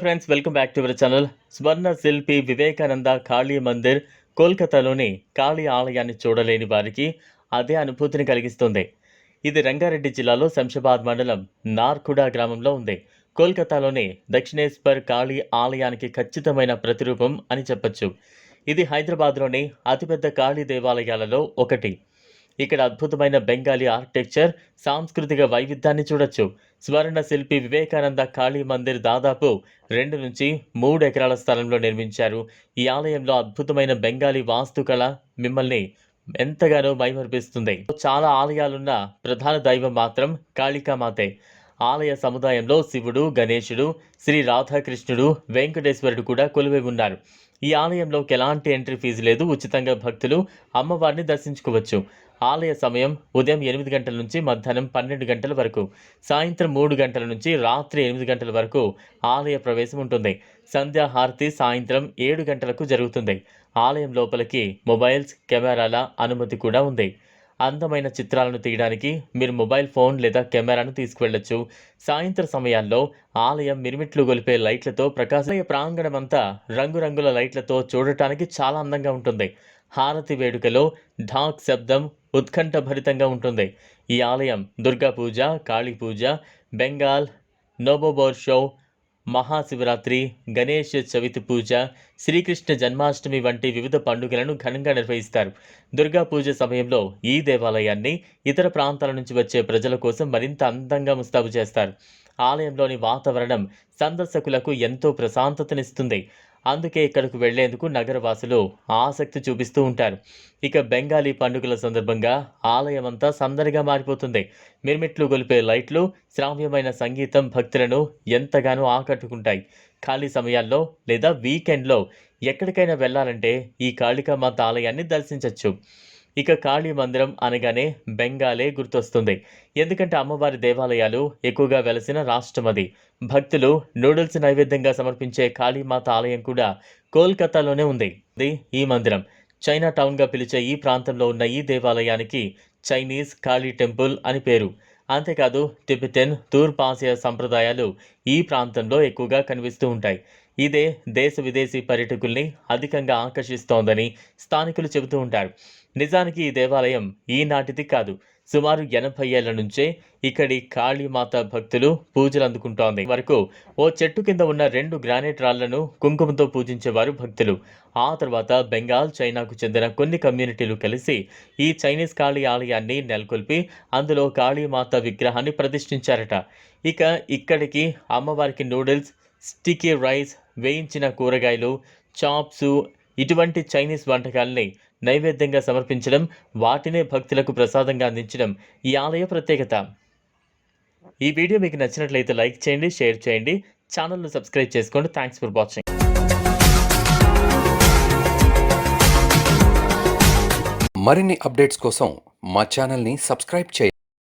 Friends welcome back to our channel Swarna Shilpi Vivekananda Kali Mandir కోల్కతాలోని కాళీ ఆలయాన్ని చూడలేని వారికి అదే అనుభూతిని కలిగిస్తుంది. ఇది రంగారెడ్డి జిల్లాలో శంషాబాద్ మండలం నార్కుడా గ్రామంలో ఉంది. కోల్కతాలోని దక్షిణేశ్వర్ కాళీ ఆలయానికి ఖచ్చితమైన ప్రతిరూపం అని చెప్పొచ్చు. ఇది హైదరాబాద్లోని అతిపెద్ద కాళీ దేవాలయాలలో ఒకటి. ఇక్కడ అద్భుతమైన బెంగాలీ ఆర్కిటెక్చర్ సాంస్కృతిక వైవిధ్యాన్ని చూడొచ్చు. స్వర్ణ శిల్పి వివేకానంద కాళీ మందిర్ దాదాపు రెండు నుంచి మూడు ఎకరాల స్థలంలో నిర్మించారు. ఈ ఆలయంలో అద్భుతమైన బెంగాలీ వాస్తుకళ మిమ్మల్ని ఎంతగానో మైమర్పిస్తుంది. చాలా ఆలయాలున్న ప్రధాన దైవం మాత్రం కాళికామాతే ఆలయ సముదాయంలో శివుడు గణేశుడు శ్రీ రాధాకృష్ణుడు వెంకటేశ్వరుడు కూడా కొలువై ఉన్నారు. ఈ ఆలయంలోకి ఎలాంటి ఎంట్రీ ఫీజు లేదు. ఉచితంగా భక్తులు అమ్మవారిని దర్శించుకోవచ్చు. ఆలయ సమయం ఉదయం ఎనిమిది గంటల నుంచి మధ్యాహ్నం పన్నెండు గంటల వరకు. సాయంత్రం మూడు గంటల నుంచి రాత్రి ఎనిమిది గంటల వరకు ఆలయ ప్రవేశం ఉంటుంది. సంధ్యా హారతి సాయంత్రం ఏడు గంటలకు జరుగుతుంది. ఆలయం లోపలికి మొబైల్స్ కెమెరాల అనుమతి కూడా ఉంది. అందమైన చిత్రాలను తీయడానికి మీరు మొబైల్ ఫోన్ లేదా కెమెరాను తీసుకువెళ్ళొచ్చు. సాయంత్ర సమయాల్లో ఆలయం మిరిమిట్లు గొలిపే లైట్లతో ప్రకాశయ ప్రాంగణమంతా రంగురంగుల లైట్లతో చూడటానికి చాలా అందంగా ఉంటుంది. హారతి వేడుకలో ఢాక్ శబ్దం ఉత్కంఠభరితంగా ఉంటుంది. ఈ ఆలయం దుర్గా పూజ కాళీ పూజ బెంగాల్ నోబోబోర్ షో మహాశివరాత్రి గణేష్ చవితి పూజ శ్రీకృష్ణ జన్మాష్టమి వంటి వివిధ పండుగలను ఘనంగా నిర్వహిస్తారు. దుర్గా పూజ సమయంలో ఈ దేవాలయాన్ని ఇతర ప్రాంతాల నుంచి వచ్చే ప్రజల కోసం మరింత అందంగా ముస్తాబు చేస్తారు. ఆలయంలోని వాతావరణం సందర్శకులకు ఎంతో ప్రశాంతతనిస్తుంది. అందుకే ఇక్కడకు వెళ్ళేందుకు నగరవాసులు ఆసక్తి చూపిస్తూ ఉంటారు. ఇక బెంగాలీ పండుగల సందర్భంగా ఆలయం అంతా సందడిగా మారిపోతుంది. మిర్మిట్లు గొలిపే లైట్లు శ్రావ్యమైన సంగీతం భక్తులను ఎంతగానో ఆకట్టుకుంటాయి. ఖాళీ సమయాల్లో లేదా వీకెండ్లో ఎక్కడికైనా వెళ్ళాలంటే ఈ కాళికామాత ఆలయాన్ని దర్శించవచ్చు ఇక కాళీ మందిరం అనగానే బెంగాలే గుర్తొస్తుంది. ఎందుకంటే అమ్మవారి దేవాలయాలు ఎక్కువగా వెలసిన రాష్ట్రం అది. భక్తులు నూడిల్స్ నైవేద్యంగా సమర్పించే కాళీమాత ఆలయం కూడా కోల్కతాలోనే ఉంది. ఈ మందిరం. చైనా టౌన్గా పిలిచే ఈ ప్రాంతంలో ఉన్న ఈ దేవాలయానికి చైనీస్ కాళీ టెంపుల్ అని పేరు. అంతేకాదు టిబెటన్ తూర్పాసియా సంప్రదాయాలు ఈ ప్రాంతంలో ఎక్కువగా కనిపిస్తూ ఉంటాయి. ఇదే దేశ విదేశీ పర్యటకుల్ని అధికంగా ఆకర్షిస్తోందని స్థానికులు చెబుతూ ఉంటారు. నిజానికి ఈ దేవాలయం ఈనాటిది కాదు. సుమారు ఎనభై ఏళ్ళ నుంచే ఇక్కడి కాళీమాత భక్తులు పూజలు అందుకుంటోంది. వరకు ఓ చెట్టు కింద ఉన్న రెండు గ్రానైట్ రాళ్ళను కుంకుమతో పూజించేవారు భక్తులు. ఆ తర్వాత బెంగాల్ చైనాకు చెందిన కొన్ని కమ్యూనిటీలు కలిసి ఈ చైనీస్ కాళీ ఆలయాన్ని నెలకొల్పి అందులో కాళీమాత విగ్రహాన్ని ప్రతిష్ఠించారట. ఇక ఇక్కడికి అమ్మవారికి నూడిల్స్ స్టికీ రైస్ వేయించిన కూరగాయలు చాప్స్ ఇటువంటి చైనీస్ వంటకాలని నైవేద్యంగా సమర్పించడం వాటినే భక్తులకు ప్రసాదంగా అందించడం ఈ ఆలయ ప్రత్యేకత. ఈ వీడియో మీకు నచ్చినట్లయితే లైక్ చేయండి షేర్ చేయండి ఛానల్ను సబ్స్క్రైబ్ చేసుకోండి. థ్యాంక్స్ ఫర్ వాచింగ్ మరిన్ని అప్డేట్స్ కోసం మా ఛానల్ని సబ్స్క్రైబ్ చేయండి.